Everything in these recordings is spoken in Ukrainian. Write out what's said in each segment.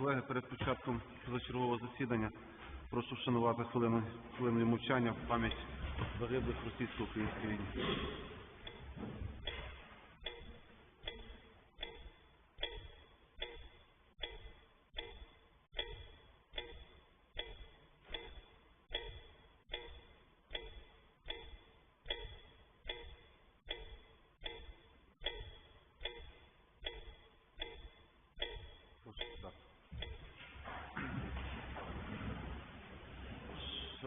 Колеги, перед початком позачергового засідання прошу вшанувати хвилиною мовчання в пам'ять загиблих в російсько-українській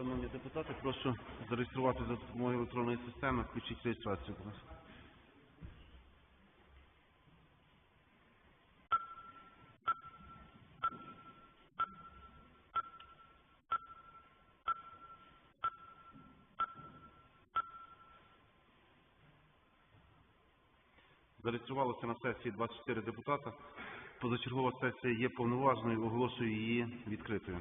Шановні депутати, прошу зареєструвати за допомогою електронної системи. Включіть реєстрацію, будь ласка. Зареєструвалося на сесії 24 депутата. Позачергова сесія є повноважною, оголошую її відкритою.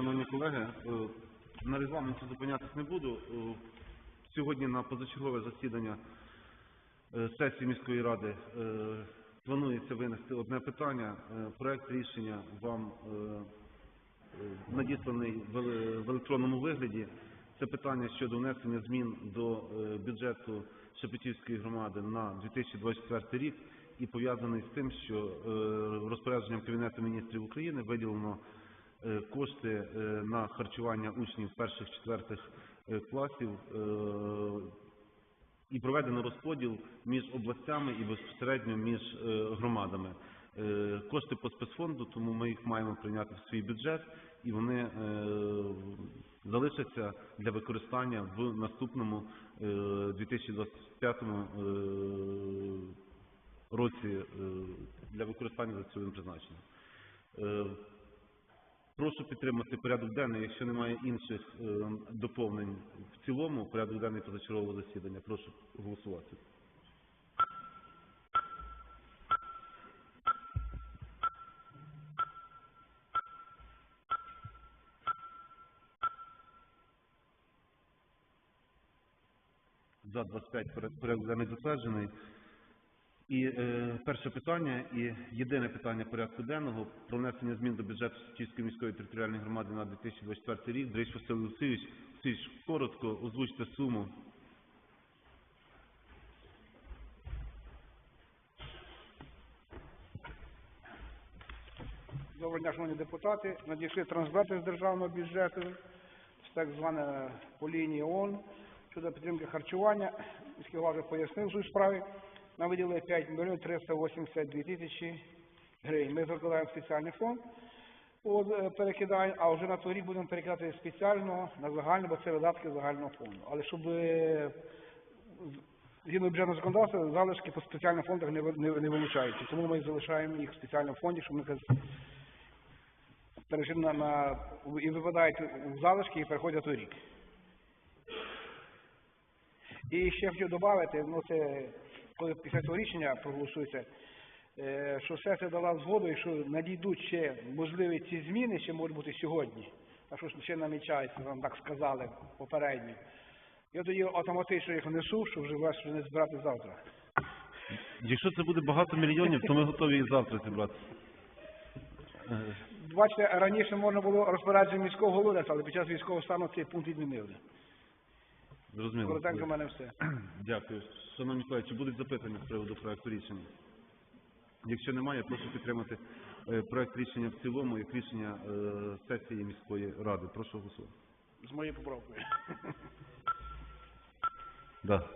Шановні колеги, е, на регламенті зупинятись не буду. Е, Сьогодні на позачергове засідання е, сесії міської ради планується винести одне питання. Проект рішення вам надісланий в електронному вигляді. Це питання щодо внесення змін до бюджету Шепетівської громади на 2024 рік і пов'язаний з тим, що розпорядженням Кабінету міністрів України виділено кошти е, на харчування учнів перших-четвертих е, класів е, і проведено розподіл між областями і безпосередньо між е, громадами. Е, Кошти по спецфонду, тому ми їх маємо прийняти в свій бюджет, і вони е, залишаться для використання в наступному е, 2025 е, році е, для використання за цим призначенням. Прошу підтримати порядок денний. Якщо немає інших е, доповнень в цілому, порядок денний позачергового засідання. Прошу голосувати. За 25 поряд- порядок денний затверджений. І е, перше питання і єдине питання порядку денного про внесення змін до бюджету Січівської міської територіальної громади на 2024 рік. Дрейш Василь Олексійович, Олексійович, коротко озвучте суму. Доброго дня, шановні депутати. Надійшли трансферти з державного бюджету, так зване по лінії ООН щодо підтримки харчування. Міський голова пояснив суть справи. Нам виділили 5 мільйонів 382 тисячі гривень ми закладаємо спеціальний фонд, е, перекидаємо, а вже на той рік будемо перекидати спеціально на загальний, бо це видатки загального фонду. Але щоб е, згідно бюджетного законодавства залишки по спеціальних фондах не, не, не вилучаються. Тому ми залишаємо їх в спеціальному фонді, щоб ми перейшли на, на і випадають в залишки і переходять у рік. І ще хотів додати, ну це коли після цього рішення проголосується, е, що сесія дала згоду, і що надійдуть ще можливі ці зміни, ще можуть бути сьогодні. А що ще намічається, вам так сказали попередньо. Я тоді автоматично їх внесу, щоб вже вас не збирати завтра. Якщо це буде багато мільйонів, то ми готові і завтра зібрати. Бачите, раніше можна було розпорядження міського голови, але під час військового стану цей пункт відмінили. Зрозуміло. Коротенько в мене все. Дякую. Шановні колеги, чи будуть запитання з приводу проекту рішення? Якщо немає, прошу підтримати е, проект рішення в цілому як рішення е, сесії міської ради. Прошу голосувати. З моєю поправкою. Да.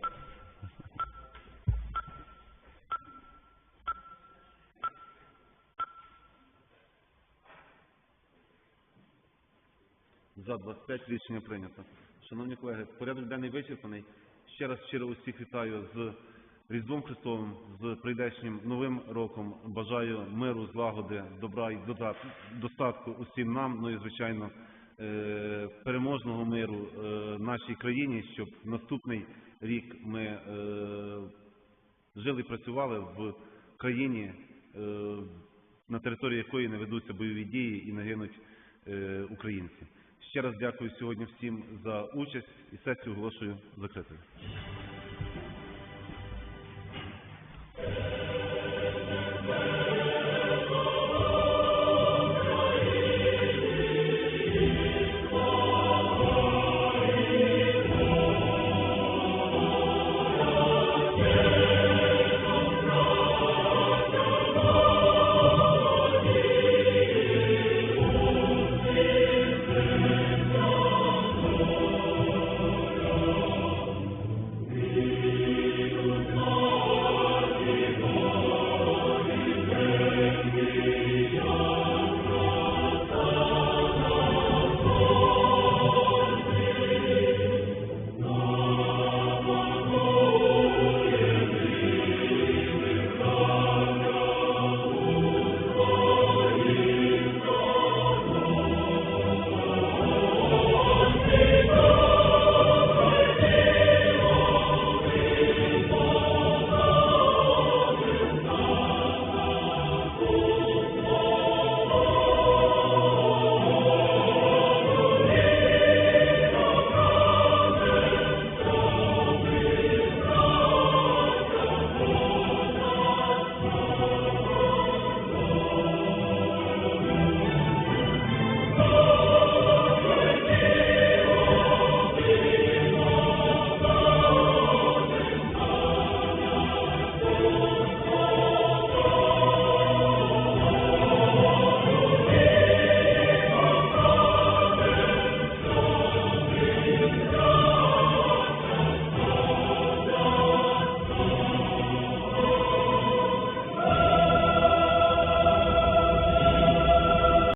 За 25 рішення прийнято. Шановні колеги, порядок денний вичерпаний. Ще раз щиро усіх вітаю з Різдвом Христовим, з прийдешнім новим роком. Бажаю миру, злагоди, добра і достатку усім нам, ну і звичайно е, переможного миру е, нашій країні, щоб наступний рік ми е, жили і працювали в країні, на території якої не ведуться бойові дії і не гинуть українці. Ще раз дякую сьогодні всім за участь і сесію оголошую закритою.